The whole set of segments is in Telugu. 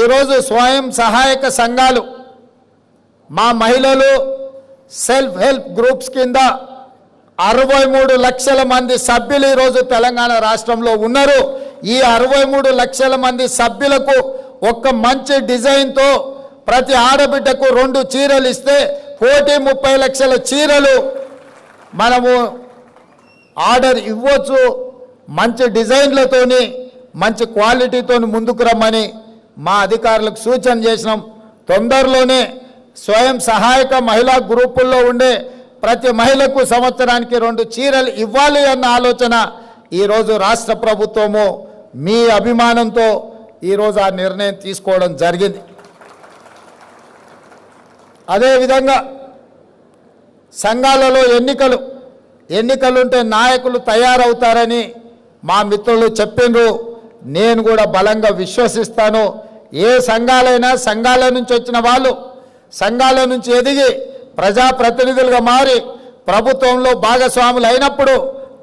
ఈరోజు స్వయం సహాయక సంఘాలు మా మహిళలు సెల్ఫ్ హెల్ప్ గ్రూప్స్ కింద అరవై మూడు లక్షల మంది సభ్యులు ఈరోజు తెలంగాణ రాష్ట్రంలో ఉన్నారు. ఈ అరవై మూడు లక్షల మంది సభ్యులకు ఒక మంచి డిజైన్తో ప్రతి ఆడబిడ్డకు రెండు చీరలు ఇస్తే కోటి ముప్పై లక్షల చీరలు మనము ఆర్డర్ ఇవ్వచ్చు. మంచి డిజైన్లతోని మంచి క్వాలిటీతో ముందుకు రమ్మని మా అధికారులకు సూచన చేసినాం. తొందరలోనే స్వయం సహాయక మహిళా గ్రూపుల్లో ఉండే ప్రతి మహిళకు సంవత్సరానికి రెండు చీరలు ఇవ్వాలి అన్న ఆలోచన ఈరోజు రాష్ట్ర ప్రభుత్వము మీ అభిమానంతో ఈరోజు ఆ నిర్ణయం తీసుకోవడం జరిగింది. అదేవిధంగా సంఘాలలో ఎన్నికలు ఎన్నికలుంటే నాయకులు తయారవుతారని మా మిత్రులు చెప్పిండ్రు. నేను కూడా బలంగా విశ్వసిస్తాను. ఏ సంఘాలైనా సంఘాల నుంచి వచ్చిన వాళ్ళు సంఘాల నుంచి ఎదిగి ప్రజాప్రతినిధులుగా మారి ప్రభుత్వంలో భాగస్వాములు అయినప్పుడు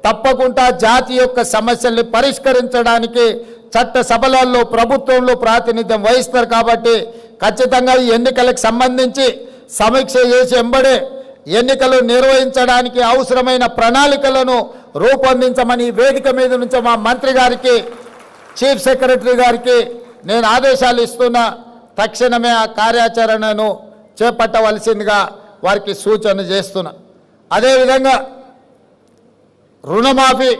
తప్పకుండా జాతి యొక్క సమస్యల్ని పరిష్కరించడానికి చట్ట సభలలో ప్రభుత్వంలో ప్రాతినిధ్యం వహిస్తారు కాబట్టి ఖచ్చితంగా ఈ ఎన్నికలకు సంబంధించి సమీక్ష చేసి ఎంబడే ఎన్నికలు నిర్వహించడానికి అవసరమైన ప్రణాళికలను రూపొందించమని వేదిక మీద నుంచి మా మంత్రి గారికి చీఫ్ సెక్రటరీ గారికి నేను ఆదేశాలు ఇస్తున్నా తక్షణమే ఆ కార్యాచరణను చేపట్టవలసిందిగా వారికి సూచన చేస్తున్నా. అదేవిధంగా రుణమాఫీ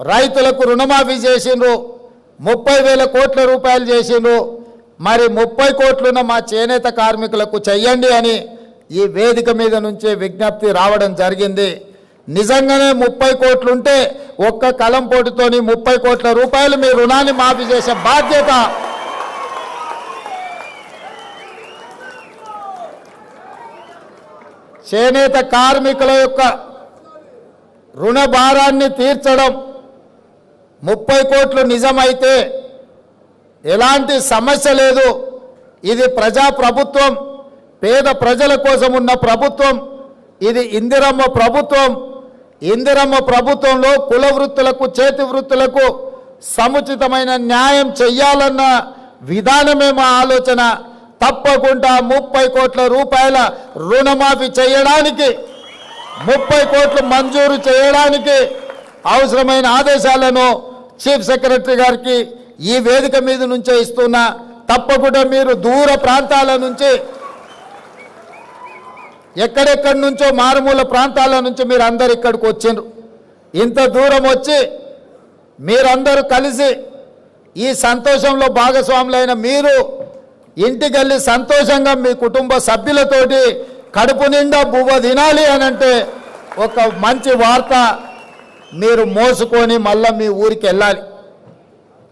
రైతులకు రుణమాఫీ చేసిండ్రు ముప్పై వేల కోట్ల రూపాయలు చేసిండ్రు మరి ముప్పై కోట్లున్న మా చేనేత కార్మికులకు చెయ్యండి అని ఈ వేదిక మీద నుంచే విజ్ఞప్తి రావడం జరిగింది. నిజంగానే ముప్పై కోట్లుంటే ఒక్క కలం పోటుతోని ముప్పై కోట్ల రూపాయలు మీ రుణాన్ని మాఫీ చేసే బాధ్యత. చేనేత కార్మికుల యొక్క రుణ భారాన్ని తీర్చడం ముప్పై కోట్లు నిజమైతే ఎలాంటి సమస్య లేదు. ఇది ప్రజా ప్రభుత్వం పేద ప్రజల కోసం ఉన్న ప్రభుత్వం ఇది ఇందిరమ్మ ప్రభుత్వం. ఇందిరమ్మ ప్రభుత్వంలో కుల వృత్తులకు చేతి వృత్తులకు సముచితమైన న్యాయం చెయ్యాలన్న విధానమే మా ఆలోచన. తప్పకుండా ముప్పై కోట్ల రూపాయల రుణమాఫీ చేయడానికి ముప్పై కోట్లు మంజూరు చేయడానికి అవసరమైన ఆదేశాలను చీఫ్ సెక్రటరీ గారికి ఈ వేదిక మీద నుంచే ఇస్తున్నా. తప్పకుండా మీరు దూర ప్రాంతాల నుంచి ఎక్కడెక్కడి నుంచో మారుమూల ప్రాంతాల నుంచి మీరు అందరు ఇక్కడికి వచ్చిండ్రు. ఇంత దూరం వచ్చి మీరందరూ కలిసి ఈ సంతోషంలో భాగస్వాములైన మీరు ఇంటికెళ్ళి సంతోషంగా మీ కుటుంబ సభ్యులతోటి కడుపు నిండా బువ్వ తినాలి అని అంటే ఒక మంచి వార్త మీరు మోసుకొని మళ్ళీ మీ ఊరికి వెళ్ళాలి.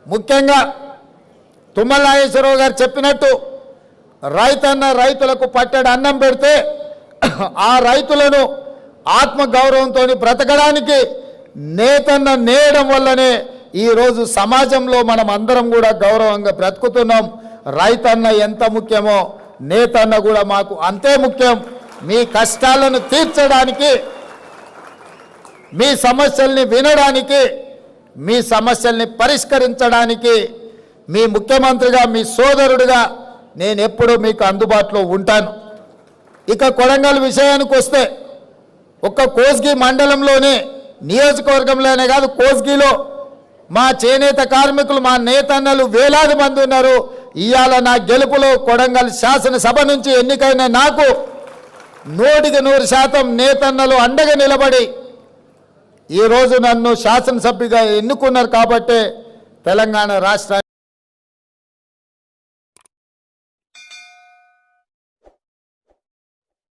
ముఖ్యంగా తుమ్మల నాగేశ్వరరావు గారు చెప్పినట్టు రైతన్న రైతులకు పట్టడి అన్నం పెడితే ఆ రైతులను ఆత్మగౌరవంతో బ్రతకడానికి నేతన్న నేయడం వల్లనే ఈరోజు సమాజంలో మనం అందరం కూడా గౌరవంగా బ్రతుకుతున్నాం. రైతన్న ఎంత ముఖ్యమో నేతన్న కూడా మాకు అంతే ముఖ్యం. మీ కష్టాలను తీర్చడానికి మీ సమస్యల్ని వినడానికి మీ సమస్యల్ని పరిష్కరించడానికి మీ ముఖ్యమంత్రిగా మీ సోదరుడిగా నేను ఎప్పుడూ మీకు అందుబాటులో ఉంటాను. ఇక కొడంగల్ విషయానికి వస్తే ఒక్క కోస్గి మండలంలోనే నియోజకవర్గంలోనే కాదు కోస్గిలో మా చేనేత కార్మికులు మా నేతన్నలు వేలాది మంది ఉన్నారు. ఇవాళ నా గెలుపులో కొడంగల్ శాసనసభ నుంచి ఎన్నికైన నాకు నూటికి నూరు శాతం నేతన్నలు అండగా నిలబడి ఈరోజు నన్ను శాసనసభ్యుగా ఎన్నుకున్నారు కాబట్టే తెలంగాణ రాష్ట్ర